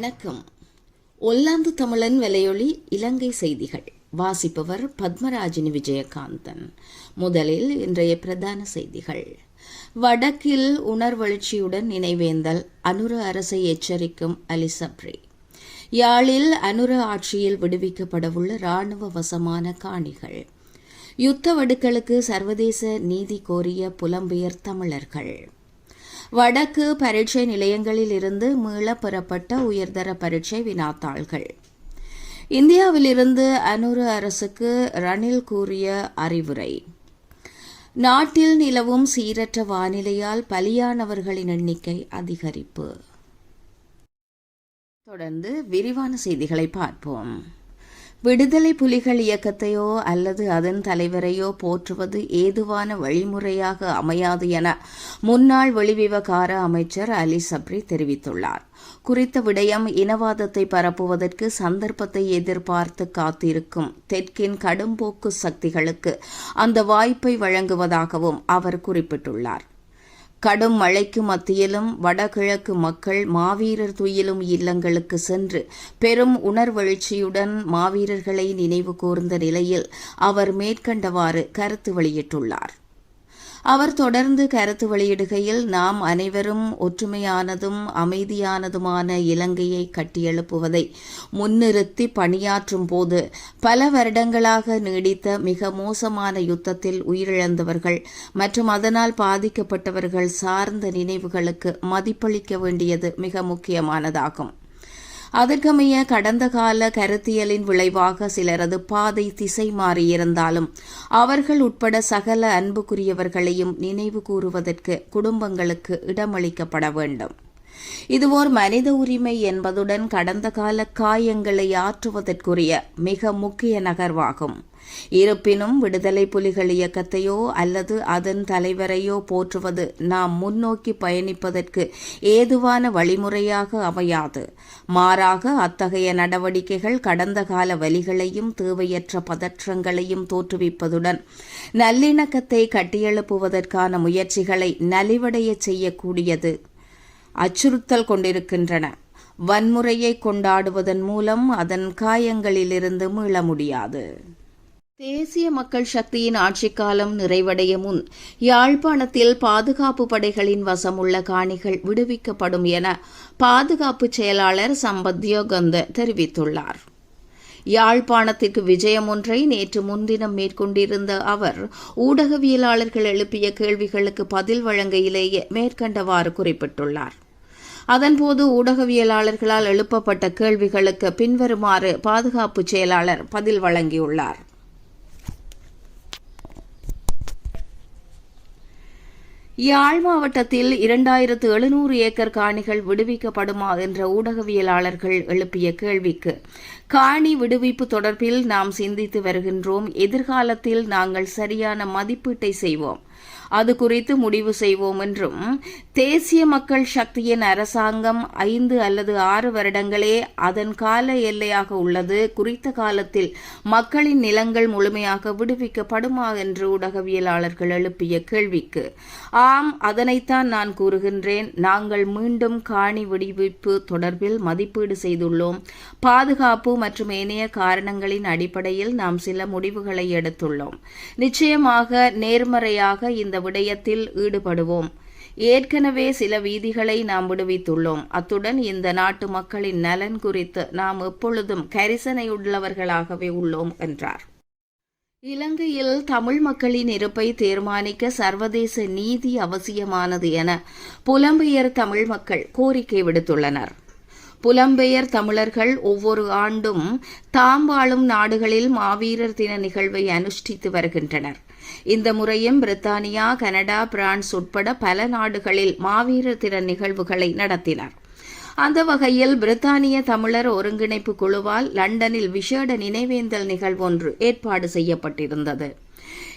வணக்கம். ஒல்லாந்து தமிழன் விலையொலி இலங்கை செய்திகள். வாசிப்பவர் பத்மராஜினி விஜயகாந்தன். முதலில் இன்றைய பிரதான செய்திகள். வடக்கில் உணர்வெழுச்சியுடன் நினைவேந்தல் அனுர அரசை எச்சரிக்கும் அலிசப்ரி. யாழில் அனுர ஆட்சியில் விடுவிக்கப்படவுள்ள இராணுவ வசமான காணிகள். யுத்த வடுக்களுக்கு சர்வதேச நீதி கோரிய புலம்பெயர் தமிழர்கள். வடக்கு பரீட்சை நிலையங்களில் இருந்து மீள பெறப்பட்ட உயர்தர பரீட்சை வினாத்தாள்கள். இந்தியாவிலிருந்து அனுரு அரசுக்கு ரணில் கூறிய அறிவுரை. நாட்டில் நிலவும் சீரற்ற வானிலையால் பலியானவர்களின் எண்ணிக்கை அதிகரிப்பு. தொடர்ந்து விரிவான செய்திகளை பார்ப்போம். விடுதலை புலிகள் இயக்கத்தையோ அல்லது அதன் தலைவரையோ போற்றுவது ஏதுவான வழிமுறையாக அமையாது என முன்னாள் வெளிவிவகார அமைச்சர் அலி சப்ரி தெரிவித்துள்ளார். குறித்த விடயம் இனவாதத்தை பரப்புவதற்கு சந்தர்ப்பத்தை எதிர்பார்த்து காத்திருக்கும் தெற்கின் கடும்போக்கு சக்திகளுக்கு அந்த வாய்ப்பை வழங்குவதாகவும் அவர் குறிப்பிட்டுள்ளார். கடும் மழைக்கு மத்தியிலும் வடகிழக்கு மக்கள் மாவீரர் துயிலும் இல்லங்களுக்கு சென்று பெரும் உணர்வெழுச்சியுடன் மாவீரர்களை நினைவு கூர்ந்த நிலையில் அவர் மேற்கண்டவாறு கருத்து வெளியிட்டுள்ளார். அவர் தொடர்ந்து கருத்து வெளியிடுகையில் நாம் அனைவரும் ஒற்றுமையானதும் அமைதியானதுமான இலங்கையை கட்டியெழுப்புவதை முன்னிறுத்தி பணியாற்றும் போது பல வருடங்களாக நீடித்த மிக மோசமான யுத்தத்தில் உயிரிழந்தவர்கள் மற்றும் அதனால் பாதிக்கப்பட்டவர்கள் சார்ந்த நினைவுகளுக்கு மதிப்பளிக்க வேண்டியது மிக முக்கியமானதாகும். அதற்கமைய கடந்த கால கருத்தியலின் விளைவாக சிலரது பாதை திசை மாறியிருந்தாலும் அவர்கள் உட்பட சகல அன்புக்குரியவர்களையும் நினைவு கூறுவதற்கு குடும்பங்களுக்கு இடமளிக்கப்பட வேண்டும். இது ஓர் மனித உரிமை என்பதுடன் கடந்த கால காயங்களை ஆற்றுவதற்குரிய மிக முக்கிய நகர்வாகும். இருப்பினும் விடுதலை புலிகள் இயக்கத்தையோ அல்லது அதன் தலைவரையோ போற்றுவது நாம் முன்னோக்கி பயணிப்பதற்கு ஏதுவான வழிமுறையாக அமையாது. மாறாக அத்தகைய நடவடிக்கைகள் கடந்த கால வலிகளையும் தேவையற்ற பதற்றங்களையும் தோற்றுவிப்பதுடன் நல்லிணக்கத்தை கட்டியெழுப்புவதற்கான முயற்சிகளை நலிவடைய செய்யக்கூடியது அச்சுறுத்தல் கொண்டிருக்கின்றன. வன்முறையை கொண்டாடுவதன் மூலம் அதன் காயங்களிலிருந்து மீள முடியாது. தேசிய மக்கள் சக்தியின் ஆட்சிக்காலம் நிறைவடைய முன் யாழ்ப்பாணத்தில் பாதுகாப்பு படைகளின் வசமுள்ள காணிகள் விடுவிக்கப்படும் என பாதுகாப்பு செயலாளர் சம்பத் தெரிவித்துள்ளார். யாழ்ப்பாணத்திற்கு விஜயம் ஒன்றை நேற்று முன்தினம் மேற்கொண்டிருந்த அவர் ஊடகவியலாளர்கள் எழுப்பிய கேள்விகளுக்கு பதில் வழங்கையிலேயே மேற்கண்டவாறு குறிப்பிட்டுள்ளார். அதன்போது ஊடகவியலாளர்களால் எழுப்பப்பட்ட கேள்விகளுக்கு பின்வருமாறு பாதுகாப்பு செயலாளர் பதில் வழங்கியுள்ளார். யாழ் மாவட்டத்தில் இரண்டாயிரத்து எழுநூறு ஏக்கர் காணிகள் விடுவிக்கப்படுமா என்ற ஊடகவியலாளர்கள் எழுப்பிய கேள்விக்கு காணி விடுவிப்பு தொடர்பில் நாம் சிந்தித்து வருகின்றோம். எதிர்காலத்தில் நாங்கள் சரியான மதிப்பீட்டை செய்வோம். அது குறித்து முடிவு செய்வோம் என்றும் தேசிய மக்கள் சக்தியின் அரசாங்கம் ஐந்து அல்லது ஆறு வருடங்களே அதன் கால எல்லையாக உள்ளது. குறித்த காலத்தில் மக்களின் நிலங்கள் முழுமையாக விடுவிக்கப்படுமா என்று ஊடகவியலாளர்கள் எழுப்பிய கேள்விக்கு ஆம் அதனைத்தான் நான் கூறுகின்றேன். நாங்கள் மீண்டும் காணி விடுவிப்பு தொடர்பில் மதிப்பீடு செய்துள்ளோம். பாதுகாப்பு மற்றும் ஏனைய காரணங்களின் அடிப்படையில் நாம் சில முடிவுகளை எடுத்துள்ளோம். நிச்சயமாக நேர்மறையாக இந்த விடயத்தில் ஈடுபடுவோம். ஏற்கனவே சில வீதிகளை நாம் விடுவித்துள்ளோம். அத்துடன் இந்த நாட்டு மக்களின் நலன் குறித்து நாம் எப்பொழுதும் கரிசனையுள்ளவர்களாகவே உள்ளோம் என்றார். இலங்கையில் தமிழ் மக்களின் இருப்பை தீர்மானிக்க சர்வதேச நீதி அவசியமானது என புலம்பெயர் தமிழ் மக்கள் கோரிக்கை விடுத்துள்ளனர். புலம்பெயர் தமிழர்கள் ஒவ்வொரு ஆண்டும் தாம் வாழும் நாடுகளில் மாவீரர் தின நிகழ்வை அனுஷ்டித்து வருகின்றனர். இந்த முறையும் பிரித்தானியா கனடா பிரான்ஸ் உட்பட பல நாடுகளில் மாவீரர் தின நிகழ்வுகளை நடத்தினர். அந்த வகையில் பிரித்தானிய தமிழர் ஒருங்கிணைப்பு குழுவால் லண்டனில் விஷேட நினைவேந்தல் நிகழ்வொன்று ஏற்பாடு செய்யப்பட்டிருந்தது.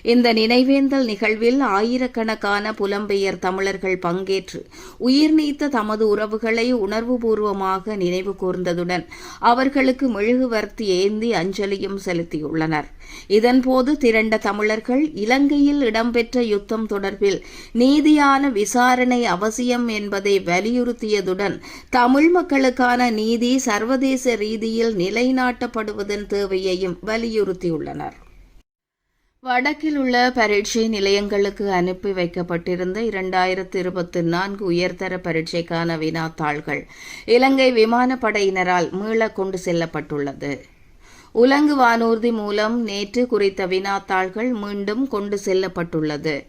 இந்த நினைவேந்தல் நிகழ்வில் ஆயிரக்கணக்கான புலம்பெயர் தமிழர்கள் பங்கேற்று உயிர் நீத்த தமது உறவுகளை உணர்வுபூர்வமாக நினைவு கூர்ந்ததுடன் அவர்களுக்கு மெழுகுவர்த்தி ஏந்தி அஞ்சலியும் செலுத்தியுள்ளனர். இதன்போது திரண்ட தமிழர்கள் இலங்கையில் இடம்பெற்ற யுத்தம் தொடர்பில் நீதியான விசாரணை அவசியம் என்பதை வலியுறுத்தியதுடன் தமிழ் மக்களுக்கான நீதி சர்வதேச ரீதியில் நிலைநாட்டப்படுவதன் தேவையையும் வலியுறுத்தியுள்ளனர். வடக்கில் உள்ள பரீட்சை நிலையங்களுக்கு அனுப்பி வைக்கப்பட்டிருந்த இரண்டாயிரத்து இருபத்தி நான்கு உயர்தர பரீட்சைக்கான வினாத்தாள்கள் இலங்கை விமானப்படையினரால் மீள கொண்டு செல்லப்பட்டுள்ளது. உலங்கு வானூர்தி மூலம் நேற்று குறித்த வினாத்தாள்கள் மீண்டும் கொண்டு செல்லப்பட்டுள்ளது.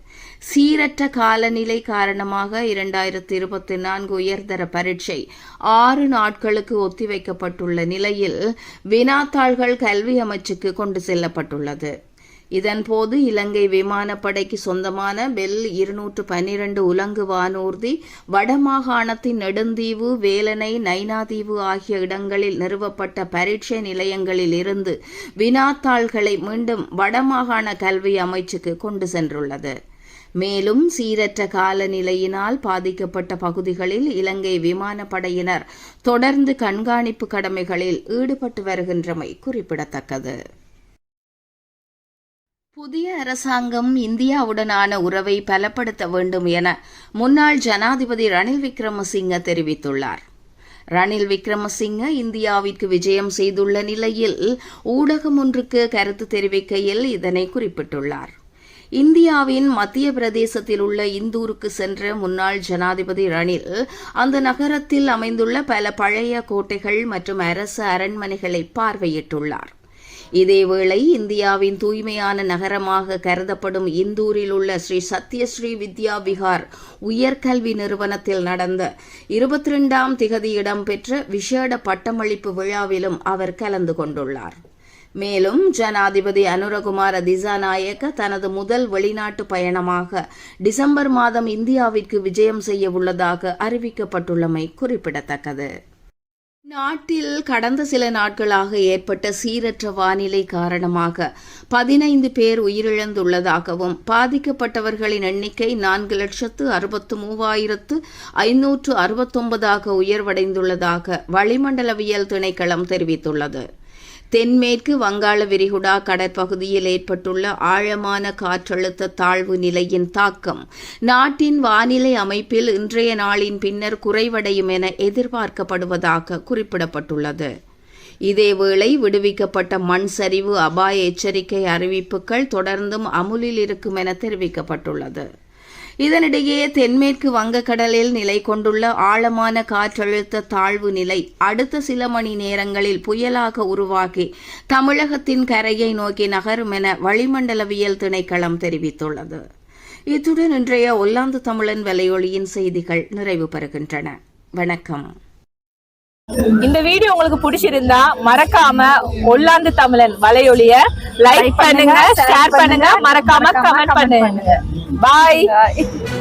சீரற்ற காலநிலை காரணமாக இரண்டாயிரத்தி இருபத்தி நான்கு உயர்தர பரீட்சை ஆறு நாட்களுக்கு ஒத்திவைக்கப்பட்டுள்ள நிலையில் வினாத்தாள்கள் கல்வி அமைச்சுக்கு கொண்டு செல்லப்பட்டுள்ளது. இதன்போது இலங்கை விமானப்படைக்கு சொந்தமான பெல் இருநூற்று பன்னிரண்டு உலங்கு வானூர்தி வடமாகாணத்தின் நெடுந்தீவு வேலனை நைனாதீவு ஆகிய இடங்களில் நிறுவப்பட்ட பரீட்சை நிலையங்களில் இருந்து வினாத்தாள்களை மீண்டும் வடமாகாண கல்வி அமைச்சுக்கு கொண்டு சென்றுள்ளது. மேலும் சீரற்ற காலநிலையினால் பாதிக்கப்பட்ட பகுதிகளில் இலங்கை விமானப்படையினர் தொடர்ந்து கண்காணிப்பு கடமைகளில் ஈடுபட்டு வருகின்றமை குறிப்பிடத்தக்கது. புதிய அரசாங்கம் இந்தியாவுடனான உறவை பலப்படுத்த வேண்டும் என முன்னாள் ஜனாதிபதி ரணில் விக்ரமசிங்க தெரிவித்துள்ளார். ரணில் விக்ரமசிங்க இந்தியாவிற்கு விஜயம் செய்துள்ள நிலையில் ஊடகம் ஒன்றுக்கு கருத்து தெரிவிக்கையில் இதனை குறிப்பிட்டுள்ளார். இந்தியாவின் மத்திய பிரதேசத்தில் உள்ள இந்தூருக்கு சென்ற முன்னாள் ஜனாதிபதி ரணில் அந்த நகரத்தில் அமைந்துள்ள பல பழைய கோட்டைகள் மற்றும் அரசு அரண்மனைகளை பார்வையிட்டுள்ளார். இதேவேளை இந்தியாவின் தூய்மையான நகரமாக கருதப்படும் இந்தூரில் உள்ள ஸ்ரீ சத்யஸ்ரீ வித்யா விகார் உயர்கல்வி நிறுவனத்தில் நடந்த இருபத்தி ரெண்டாம் திகதி இடம்பெற்ற விசேட பட்டமளிப்பு விழாவிலும் அவர் கலந்து கொண்டுள்ளார். மேலும் ஜனாதிபதி அனுரகுமார திசாநாயக்க தனது முதல் வெளிநாட்டு பயணமாக டிசம்பர் மாதம் இந்தியாவிற்கு விஜயம் செய்ய உள்ளதாக அறிவிக்கப்பட்டுள்ளமை குறிப்பிடத்தக்கது. நாட்டில் கடந்த சில நாட்களாக ஏற்பட்ட சீரற்ற வானிலை காரணமாக பதினைந்து பேர் உயிரிழந்துள்ளதாகவும் பாதிக்கப்பட்டவர்களின் எண்ணிக்கை நான்கு லட்சத்து அறுபத்து மூவாயிரத்து ஐநூற்று அறுபத்தொன்பதாக உயர்வடைந்துள்ளதாக வளிமண்டலவியல் திணைக்களம் தெரிவித்துள்ளது. தென்மேற்கு வங்காள விரிகுடா கடற்பகுதியில் ஏற்பட்டுள்ள ஆழமான காற்றழுத்த தாழ்வு நிலையின் தாக்கம். நாட்டின் வானிலை அமைப்பில் இன்றைய நாளின் பின்னர் குறைவடையும் என எதிர்பார்க்கப்படுவதாக குறிப்பிடப்பட்டுள்ளது. இதேவேளை விடுவிக்கப்பட்ட மண் சரிவு அபாய எச்சரிக்கை அறிவிப்புகள் தொடர்ந்தும் அமுலில் இருக்கும் என தெரிவிக்கப்பட்டுள்ளது. இதனிடையே தென்மேற்கு வங்கக்கடலில் நிலை கொண்டுள்ள ஆழமான காற்றழுத்த தாழ்வு நிலை அடுத்த சில மணி நேரங்களில் புயலாக உருவாகி தமிழகத்தின் கரையை நோக்கி நகரும் என வளிமண்டலவியல் திணைக்களம் தெரிவித்துள்ளது. இத்துடன் இன்றைய ஒல்லாந்து தமிழன் வலையொலியின் செய்திகள் நிறைவு பெறுகின்றன. வணக்கம். இந்த வீடியோ உங்களுக்கு பிடிச்சிருந்தா மறக்காம ஒல்லாந்து தமிழன் வலையொலிய லைக் பண்ணுங்க ஷேர் பண்ணுங்க மறக்காம கமெண்ட் பண்ணுங்க. Bye.